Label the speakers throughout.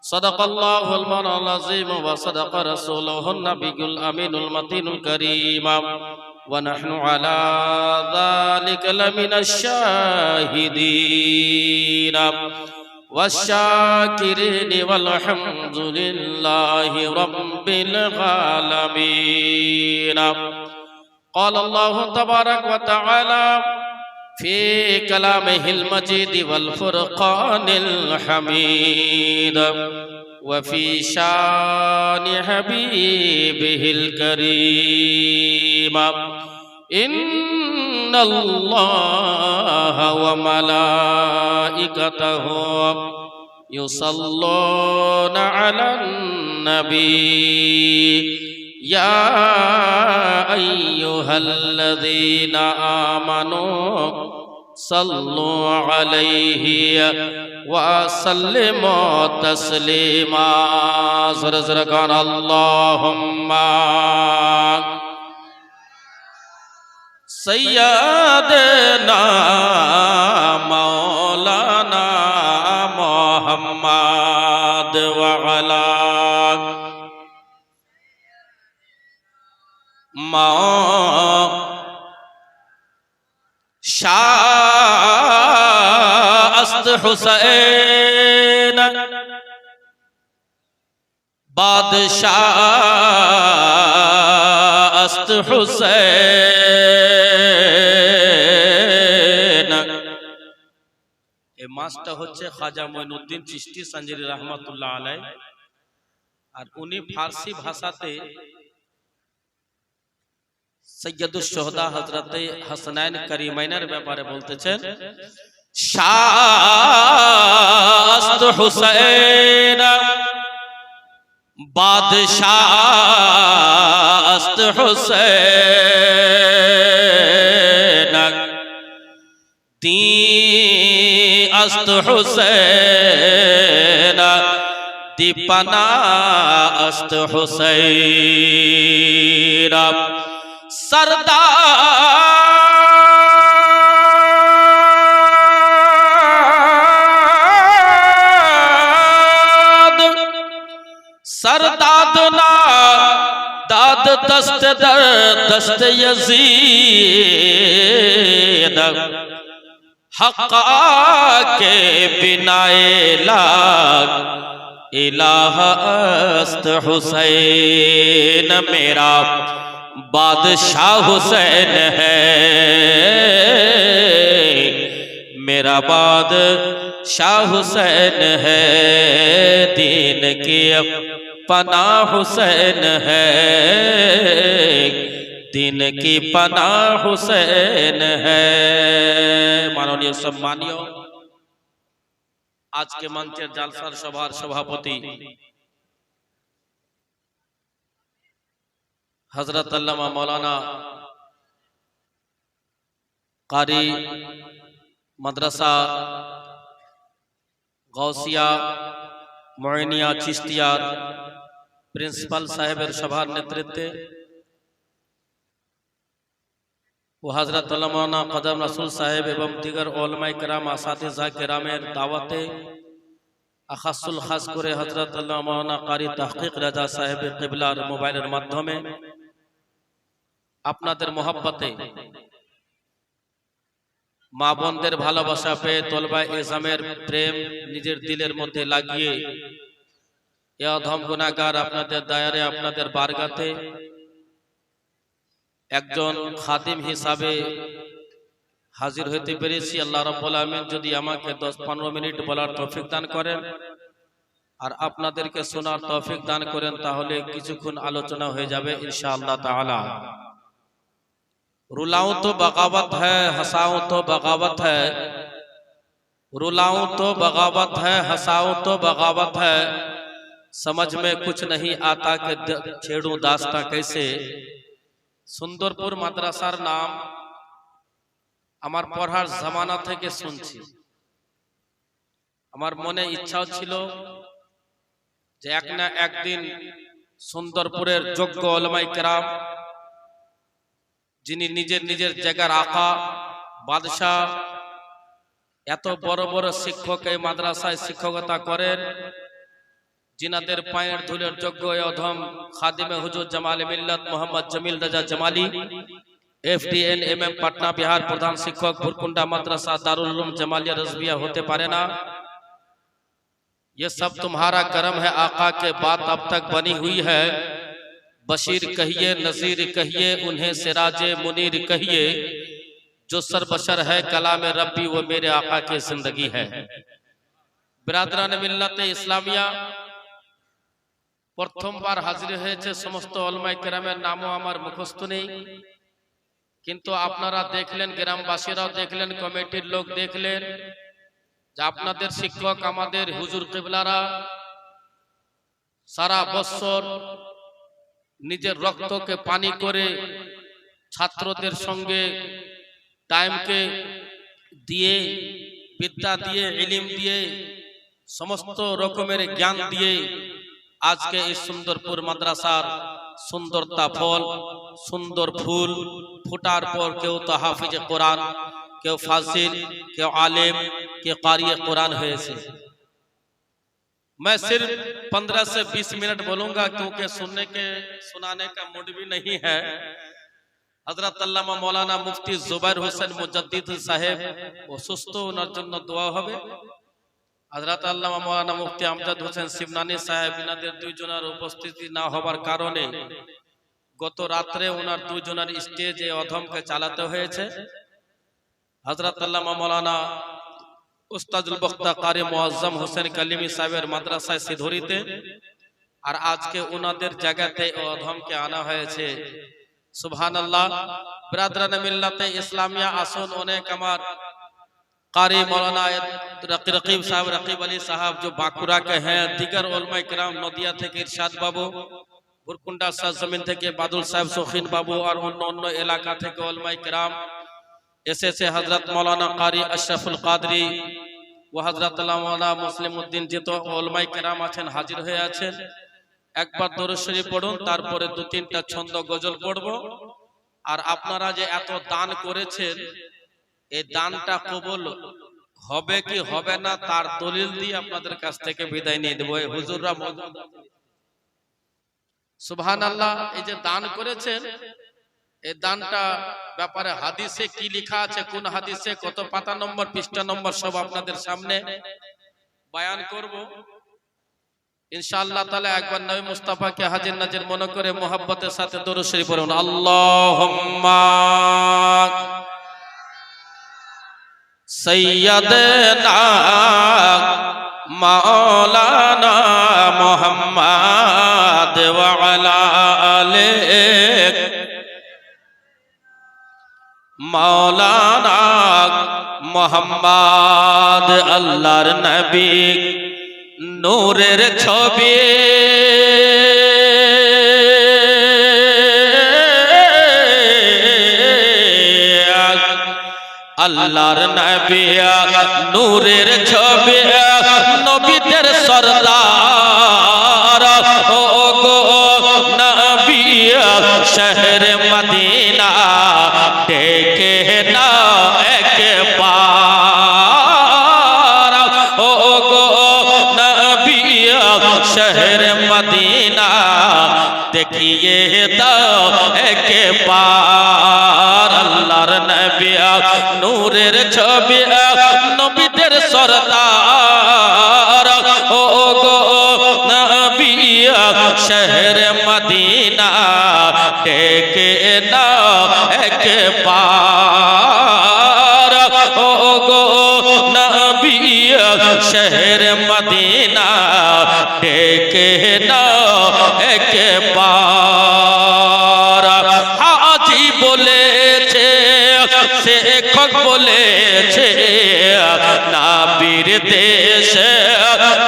Speaker 1: صدق الله المولى العظيم وصدق رسوله النبي الأمين المتين الكريم ونحن على ذلك لمن الشاهدين والشاكرين والحمد لله رب العالمين قال الله تبارك وتعالى في كلامه المجيد والفرقان الحميد. وفي شان حبيبه الكريم. إن الله وملائكته يصلون على النبي. يا أيها الذين آمنوا صلوا عليه وسلموا تسليما. زرزرقان اللهم سيدنا মা শাস্ত হুসেন বাদশাস্ত হুসেন এ মাসটা হচ্ছে খাজা মঈনুদ্দিন চিশতি সঞ্জরি রহমতুল্লাহ আলাই আর উনি ফার্সি ভাষাতে সৈয়দুল সোহদা হাসনাইন করিমাইনের ব্যাপারে বলতেছেন হুসেন বাদশাস্ত হুসেন তি হুসেন দীপনা আস্ত হুসেন سرداد سرداد نا داد دست در دست یزید. حقا کے بنا الہ الہ است حسین میرا۔ بادشاہ حسین ہے۔ میرا بادشاہ حسین ہے۔ دین کی پناہ حسین ہے۔ دین کی پناہ حسین ہے۔ مانونیو سب مانیو آج کے منتر جالسار سبھار سبھاپتی হজরত আল্লামা মৌলানা কারি মাদ্রাসা গৌসিয়া ময়নিয়া চিস্তিয়ার প্রিন্সিপাল সাহেবের সভার নেতৃত্বে ও হজরত মৌলানা কদম রসুল সাহেব এবং দিগর ওলমাই কেরাম আসাদিজা কেরামের দাওয়াতে আখাসুল খাস করে হজরত মৌলানা কারি তাহকিক রাজা সাহেবের কিবলার মোবাইলের মাধ্যমে আপনাদের মোহাব্বতে। মা বোনদের ভালোবাসা পেয়ে তলবা এজামের প্রেম নিজের দিলের মধ্যে লাগিয়ে এ অধম গুণাগার আপনাদের দায়ারে, আপনাদের বারগাতে একজন খাদিম হিসাবে হাজির হইতে পেরেছি। আল্লাহ রব্বুল আমিন যদি আমাকে দশ পনেরো মিনিট বলার তৌফিক দান করেন আর আপনাদেরকে শোনার তৌফিক দান করেন, তাহলে কিছুক্ষণ আলোচনা হয়ে যাবে ইনশাআল্লাহ তাআলা। رولاؤں تو بغاوت ہے ہساؤں تو بغاوت ہے رولاؤں تو بغاوت ہے ہساؤں تو بغاوت ہے سمجھ میں کچھ نہیں آتا کہ چھیڑوں داستہ کیسے সুন্দর পুর মাদ্রাসার নাম আমার পড়ার জামানা থেকে শুনছি আমার মনে ইচ্ছাও ছিল যে এক না একদিন সুন্দরপুরের যোগ্য অলমাই কেরাম যিনি নিজের নিজের জায়গার আকা বাদশাহ এত বড় বড় শিক্ষক এই মাদ্রাসায় শিক্ষকতা করেন জিনাদের পায়ের ধুলের যোগ্য এ অধম খাদিমে হুজুর Jamal Millat Mohammad Jamil Raja Jamali FDN M M Patna Bihar প্রধান শিক্ষক ভুরকুন্ডা মাদ্রাসা दारुल उलूम जमालिया रजबिया होते पारे ना ये सब तुम्हारा करम है आका के बात अब तक बनी हुई है بشیر کہیے نظیر کہیے انہیں سراج منیر کہیے جو سر بشر ہے کلام ربی وہ میرے آقا کے زندگی ہے۔ برادران ملت اسلامیہ پرتھم پار حاضر ہے چھے سمست علماء کرمے نامو آمار مخستنی کین تو آپنا را دیکھ لین گرام باس دیکھ لینٹ لوگ دیکھ لین۔ شکر قبل নিজের রক্তকে পানি করে ছাত্রদের সঙ্গে টাইমকে দিয়ে, বিদ্যা দিয়ে, ইলিম দিয়ে, সমস্ত রকমের জ্ঞান দিয়ে আজকে এই সুন্দরপুর মাদ্রাসার সুন্দরতা ফল, সুন্দর ফুল ফুটার পর কেউ তো হাফিজ কোরআন, কেউ ফাসিল কেউ আলেম, কেউ কারিয়ে কোরআন হয়েছে। मैं सिर्फ 15 से 20 मिनट बोलूंगा क्योंकि सुनने के सुनाने का मूड भी नहीं है হযরত আল্লামা মৌলানা মুফতি জুবাইর হোসেন মুজাদ্দিদ সাহেব অসুস্থ ওনার জন্য দোয়া হবে হযরত আল্লামা মৌলানা মুফতি আমজাদ হোসেন শিবনানি সাহেব ইনাদের দুইজনের উপস্থিতি না হবার কারণে গত রাত্রে ওনার দুইজনের স্টেজে অধমকে চালাতে হয়েছে হযরত আল্লামা মৌলানা উস্তাদুল বক্তা কারি মুআজ্জম হোসেন কালিমি সাহেবের মাদ্রাসায় সিধুরিতে আর আজকে ওনাদের জায়গাতে অধমকে আনা হয়েছে সুবহানাল্লাহ ব্রাদরান মিল্লাতে ইসলামিয়া আসুন অনেক আমার कारी मौलाना रकी- रकीब साहब रकीब अली साहब जो बांकुड़ा के हैं दिगर उलमा कराम नदिया थे इरशाद बाबू बुरकुंडा साह जमीन थे बादुल साहब शौकीन बाबू और অন্য অন্য এলাকা থেকে ওলমাই কেরাম এসেছে হজরত মৌলানা কারি আশরাফুল কাদরি ও হজরত মৌলানা মুসলিম উদ্দিন যেত ওলমাই কেরাম আছেন, হাজির হয়ে আছেন। একবার দরুদ শরীফ পড়ুন, তারপরে দু তিনটা ছন্দ গজল পড়ব। আর আপনারা যে এত দান করেছেন, এই দানটা কবুল হবে কি হবে না, তার দলিল দিয়ে আপনাদের কাছ থেকে বিদায় নিয়ে দেবো এই হুজুররা সুবহান আল্লাহ এই যে দান করেছেন এই দানটা ব্যাপারে হাদিসে কি লেখা আছে, কোন হাদিসে, কত পাতা নম্বর, পৃষ্ঠা নম্বর সব আপনাদের সামনে বয়ান করব। ইনশাআল্লাহ তাআলা একবার নবী মুস্তাফাকে হাজির নাজির মনে করে মোহাব্বতের সাথে দরুদ শরীফ পড়ুন। আল্লাহুম্মা সৈয়দনা মাওলানা মুহাম্মদ মাওলানা মুহাম্মদ আল্লাহর নবী নূরের ছবি। আল্লাহর নবী নূরের ছবি। নবীদের সরদার। ও গো নবী, শহর মদিনা। শহর মদিনা দেখিয়ে দাও একবার আল্লাহর নবী নূরের ছবি নবীদের সরদার ও গো নবী শহর শহর মদিনা, ডেকে নাও একবার। হাজি বলেছে, শেখক বলেছে, নাবির দেশ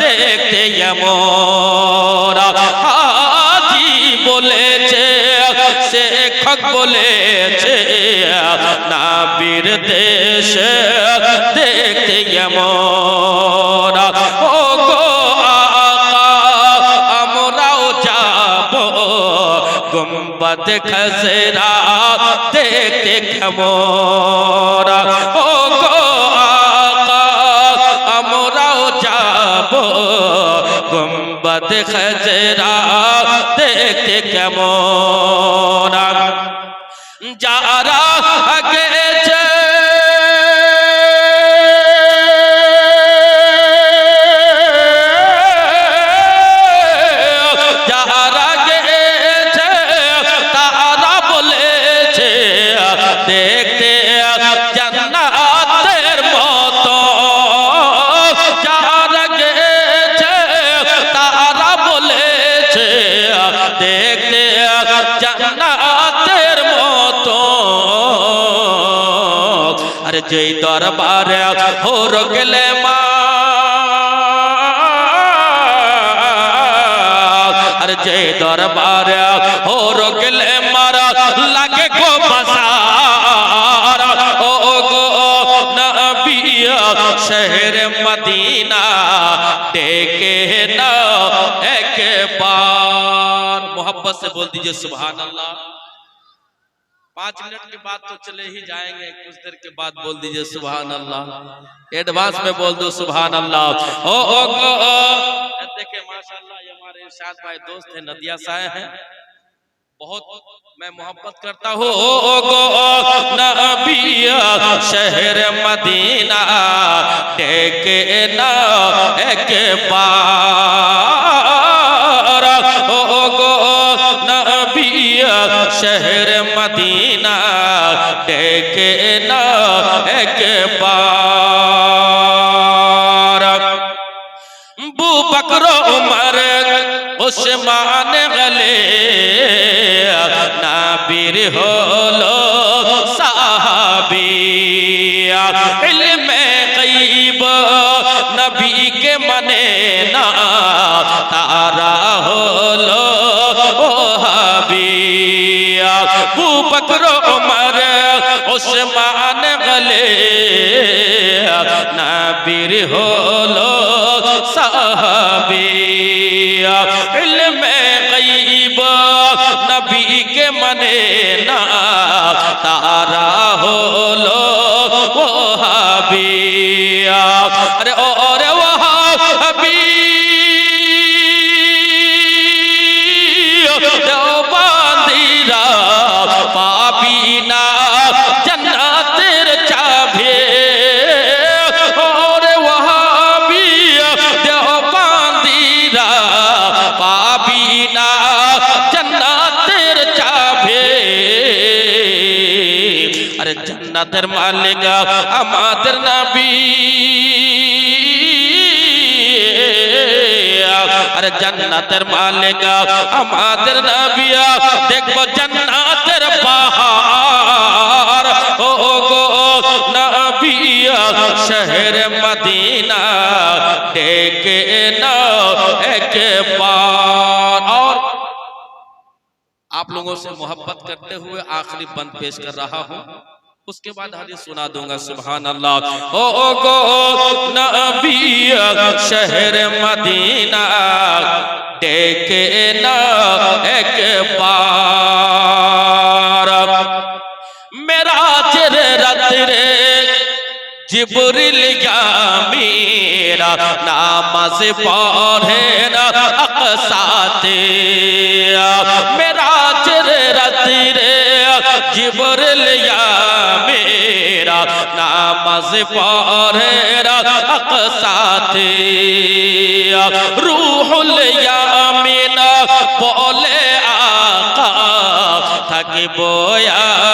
Speaker 1: দেখতে এমন। হাজি বলেছে, শেখক বলেছে, নাবির দেশ দেখতে এমন। দেখতে খসরা দেখতে খমরা ও গো আমরাও যাব গম্বদ খসরা দেখতে কেমন? যেই দরবারে হোর গেলে মা আর যে দরবারে হোর গেলে মারা লাগে গো বাসার ও গো নবিয়া শহর মদিনা टेके ना एक बार मोहब्बत से बोल दीजिए सुभान अल्लाह پانچ منٹ کے بعد تو چلے ہی جائیں گے، کچھ دیر کے بعد بول دیجیے سبحان اللہ۔ ایڈوانس میں بول دو سبحان اللہ۔ او او گو او۔ دیکھیں، ماشاءاللہ، یہ ہمارے ارشاد بھائی دوست ہیں ندیا سائے ہیں۔ بہت میں محبت کرتا ہوں۔ او گو نبی شہر مدینہ، ٹیکے نہ ایک پاس শহর মদিনা ডেকে না একবার বু বকর উমর ওসমান গলে নাবির হলো নবীর হো লেখা আমাদের নাবিয়া দেখবো জান্নাতের পাহাড়। ও গো নাবিয়া শহর মদিনা ডেকে না একবার اور آپ لوگوں سے محبت کرتے ہوئے آخری بند پیش کر رہا ہوں۔ उसके बाद हदीस सुना दूंगा सुभान अल्लाह ओ गो नबिया शहर मदीना टेके ना एक बार मेरा चिर रत रे जिबरिल या मेरा नामाज पढ़े ना अकसाते मेरा चिर रत रे जिबरिल या নামাজ পড়ে রাখ সাথে। রুহুল মিনা বলে, আকা, থাকিব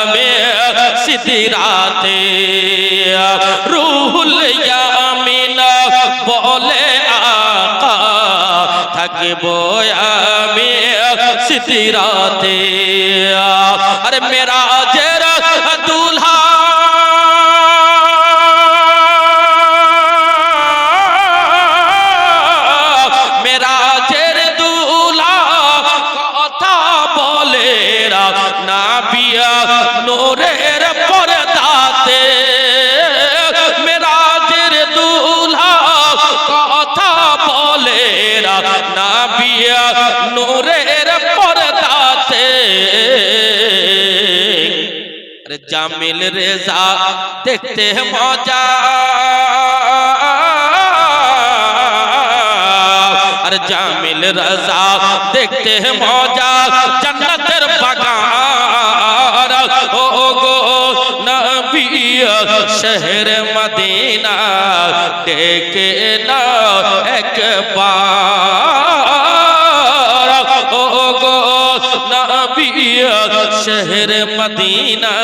Speaker 1: আমি সিদ্ধি রাতে রুহুল মিনা বলে, আকা, থাকিব আমি সিদ্ধি রাতে আরে মেরাজ আরে জামিল রেজা দেখতে মজা আর জামিল রাজা দেখতে মজা জন্নতের বাগান ও গো নবী শহর মদিনা ডেকে না একবার ও গো নবী শহর মদিনা ডেকে না